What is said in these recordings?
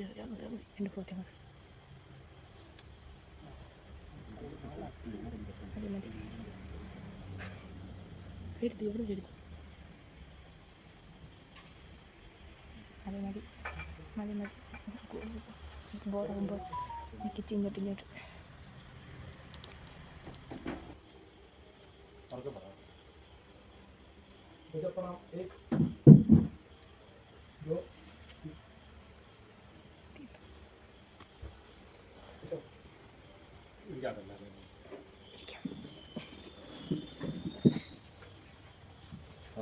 എന്റെ ഫോട്ടോ മതി മതി മതി എടുത്തു ഇവിടെ എടുത്തു മതി മതി മതി മതി ബോറാകുമ്പോൾ കിച്ചി ഇങ്ങോട്ട് ഇങ്ങോട്ട് എല്ലാവർക്കും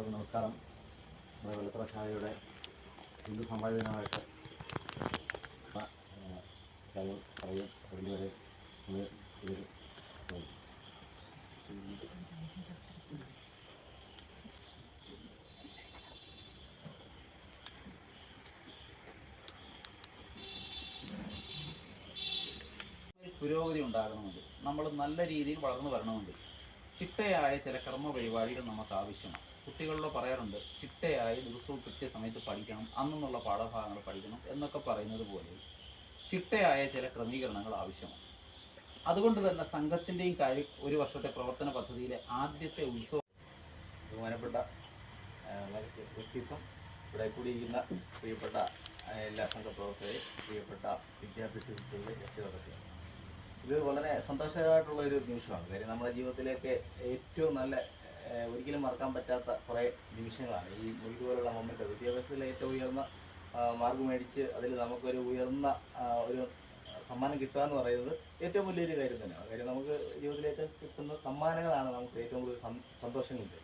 നമസ്കാരം. നമ്മുടെ വെള്ളത്തറ ഷായയുടെ ഹിന്ദു സമ്പാദിതമായിട്ട് കാര്യം പറയും. അതിന്റെ വരെ നമ്മൾ പോകും. ഒരു പുരോഗതി ഉണ്ടാകണമെങ്കിൽ നമ്മൾ നല്ല രീതിയിൽ വളർന്നു വരണമെങ്കിൽ ചിട്ടയായ ചില കർമ്മ പരിപാടികൾ നമുക്ക് ആവശ്യമാണ്. കുട്ടികളോട് പറയാറുണ്ട് ചിട്ടയായി ദിവസവും കൃത്യസമയത്ത് പഠിക്കണം അന്നുള്ള പാഠഭാഗങ്ങൾ പഠിക്കണം എന്നൊക്കെ പറയുന്നത് പോലെ ചിട്ടയായ ചില ക്രമീകരണങ്ങൾ ആവശ്യമാണ്. അതുകൊണ്ട് തന്നെ സംഘത്തിന്റെയും കാര്യം ഒരു വർഷത്തെ പ്രവർത്തന പദ്ധതിയിലെ ആദ്യത്തെ ഉത്സവം ബഹുമാനപ്പെട്ട വ്യക്തിത്വം ഇവിടെ കൂടിയിരിക്കുന്ന പ്രിയപ്പെട്ട എല്ലാ സംഘപ്രവർത്തകരെയും പ്രിയപ്പെട്ട വിദ്യാഭ്യാസ രക്ഷകർത്താക്കളെ ഇത് വളരെ സന്തോഷകരമായിട്ടുള്ള ഒരു നിമിഷമാണ്. കാര്യം നമ്മുടെ ജീവിതത്തിലേക്ക് ഏറ്റവും നല്ല ഒരിക്കലും മറക്കാൻ പറ്റാത്ത കുറേ നിമിഷങ്ങളാണ്. ഈ ഇതുപോലുള്ള മൊമെന്റ് വിദ്യാഭ്യാസത്തിൽ ഏറ്റവും ഉയർന്ന മാർഗം മേടിച്ച് അതിൽ നമുക്കൊരു ഉയർന്ന ഒരു സമ്മാനം കിട്ടുക എന്ന് പറയുന്നത് ഏറ്റവും വലിയൊരു കാര്യം തന്നെയാണ്. കാര്യം നമുക്ക് ജീവിതത്തിൽ ഏറ്റവും കിട്ടുന്ന സമ്മാനങ്ങളാണ് നമുക്ക് ഏറ്റവും കൂടുതൽ സന്തോഷം കിട്ടുന്നത്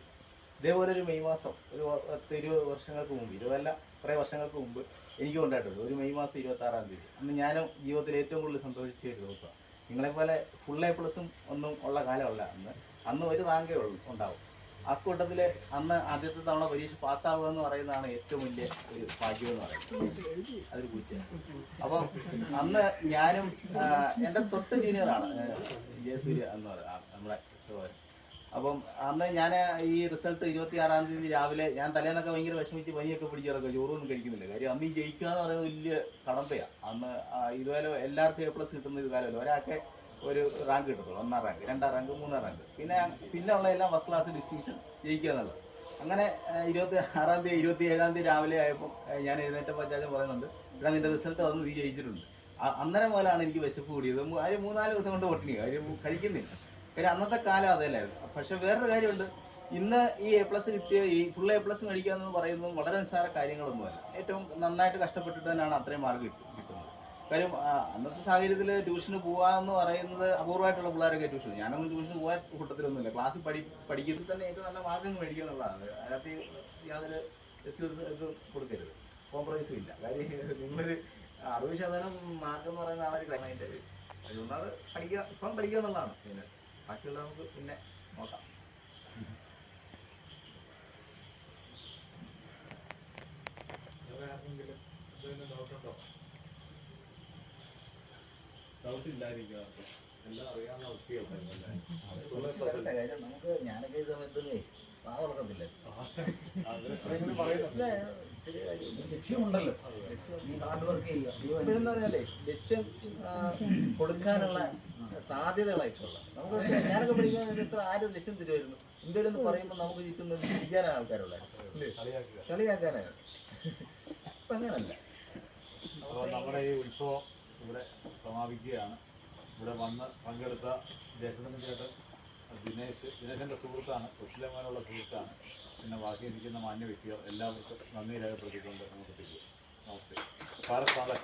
ഇതേപോലെ ഒരു മെയ് മാസം ഒരു പത്ത് ഇരുപത് വർഷങ്ങൾക്ക് മുമ്പ് ഇരുപതല്ല കുറേ വർഷങ്ങൾക്ക് മുമ്പ് എനിക്കും ഉണ്ടായിട്ടുണ്ട്. ഒരു മെയ് മാസം ഇരുപത്തി ആറാം തീയതി. അന്ന് ഞാനും ജീവിതത്തിൽ ഏറ്റവും കൂടുതൽ സന്തോഷിച്ച ഒരു ദിവസമാണ്. നിങ്ങളെപ്പോലെ ഫുൾ എ പ്ലസും ഒന്നും ഉള്ള കാലമല്ല അന്ന്. അന്ന് ഒരു റാങ്കേ ഉള്ളൂ ഉണ്ടാവും. അക്കൂട്ടത്തിൽ അന്ന് ആദ്യത്തെ തവണ പരീക്ഷ പാസ്സാവുക എന്ന് പറയുന്നതാണ് ഏറ്റവും വലിയ ഒരു ഭാഗ്യം എന്ന് പറയുന്നത്. അതൊരു പൂച്ച അപ്പം അന്ന് ഞാനും എന്റെ തൊട്ട് ജൂനിയറാണ് ജയസൂര്യ എന്ന് പറയുന്നത് സഹോദരൻ അപ്പം അന്ന് ഞാൻ ഈ റിസൾട്ട് ഇരുപത്തി ആറാം തീയതി രാവിലെ ഞാൻ തലേന്നൊക്കെ ഭയങ്കര വിഷമിച്ച് പനിയൊക്കെ പിടിച്ച് കിടക്കുക ചോറൊന്നും കഴിക്കുന്നില്ല. കാര്യം അന്ന് ജയിക്കുക എന്ന് പറയുന്നത് വലിയ കടമ്പയാണ് അന്ന് ഇതുവരെ എല്ലാവർക്കും എ പ്ലസ് കിട്ടുന്ന ഒരു കാലമല്ല. ഒരാൾക്ക് ഒരു റാങ്ക് കിട്ടത്തുള്ളൂ. ഒന്നാം റാങ്ക് രണ്ടാം റാങ്ക് മൂന്നാം റാങ്ക് പിന്നെ പിന്നെ ഉള്ള എല്ലാം ഫസ്റ്റ് ക്ലാസ് ഡിസ്റ്റിങ്ഷൻ ജയിക്കുക എന്നുള്ളത്. അങ്ങനെ ഇരുപത്തി ആറാം തീയതി ഇരുപത്തി ഏഴാം തീയതി രാവിലെ ആയപ്പോൾ ഞാൻ എഴുന്നേറ്റപ്പോൾ അച്ചാച്ചൻ പറയുന്നുണ്ട് ഇവിടെ നിന്റെ റിസൾട്ട് വന്ന് നീ ജയിച്ചിട്ടുണ്ട്. അന്നേരം മുതലാണ് എനിക്ക് വിശപ്പ് കൂടിയത്. ഒരു മൂന്നാൽ ദിവസം കൊണ്ട് പൊട്ടിനി കാര്യം കഴിക്കുന്നില്ല. കാര്യം അന്നത്തെ കാലം അതല്ലായിരുന്നു പക്ഷെ വേറൊരു കാര്യമുണ്ട്. ഇന്ന് ഈ എ പ്ലസ് കിട്ടിയ ഈ ഫുൾ എ പ്ലസ് മേടിക്കുക എന്ന് പറയുന്നത് വളരെ നിസ്സാര കാര്യങ്ങളൊന്നുമല്ല. ഏറ്റവും നന്നായിട്ട് കഷ്ടപ്പെട്ടിട്ട് തന്നെയാണ് അത്രയും മാർക്ക് കിട്ടുന്നത്. കാര്യം അന്നത്തെ സാഹചര്യത്തിൽ ട്യൂഷന് പോകാമെന്ന് പറയുന്നത് അപൂർവമായിട്ടുള്ള പിള്ളേരൊക്കെ ട്യൂഷൻ ഞാനൊന്നും ട്യൂഷന് പോകാൻ കൂട്ടത്തിലൊന്നുമില്ല. ക്ലാസ്സിൽ പഠി പഠിക്കുന്നതിൽ തന്നെ ഏറ്റവും നല്ല മാർക്കും മേടിക്കുക എന്നുള്ളതാണ് അതിനകത്ത് യാതൊരു എക്സ്ക്യൂസ് കൊടുക്കരുത്. കോംപ്രമൈസും ഇല്ല. കാര്യം നിങ്ങളൊരു അറുപത് ശതമാനം മാർക്ക് എന്ന് പറയുന്ന ആ ഒരു ക്ലൈമായിട്ട് അതുകൊണ്ട് അത് പഠിക്കുക ഇപ്പം പഠിക്കുക എന്നുള്ളതാണ് പിന്നെ ബാക്കിയുള്ള നമുക്ക് പിന്നെ നോക്കാം. നമുക്ക് ഞാനൊക്കെ ഈ സമയത്ത് പാവ വളർത്തത്തില്ല ലക്ഷ്യമുണ്ടല്ലോ. നീ ഹാർഡ് വർക്ക് ചെയ്യുക. ലക്ഷ്യം കൊടുക്കാനുള്ള സാധ്യതകളായിട്ടുള്ള നമുക്ക് ഞാനൊക്കെ പഠിക്കാൻ എത്ര ആരും ലക്ഷ്യം തരുമായിരുന്നു. ഇന്ത്യയിൽ എന്ന് പറയുമ്പോൾ നമുക്ക് ചുറ്റും ചിരിക്കാനാണ് ആൾക്കാരുള്ളത്. കളിയാക്കാനാണ്. ഇപ്പൊ അങ്ങനല്ല. അപ്പോൾ നമ്മുടെ ഈ ഉത്സവം ഇവിടെ സമാപിക്കുകയാണ്. ഇവിടെ വന്ന് പങ്കെടുത്ത ദേശത്തിന് ചേട്ടൻ ദിനേശ് ദിനേശന്റെ സുഹൃത്താണ് കൊച്ചിലമാനുള്ള സുഹൃത്താണ്. പിന്നെ ബാക്കി ഇരിക്കുന്ന മാന്യ വ്യക്തികൾ എല്ലാവർക്കും നന്ദി രേഖപ്പെടുത്തിക്കൊണ്ട് നമുക്ക് തിരികെ നമസ്തേ. ഭാരത് മാതാ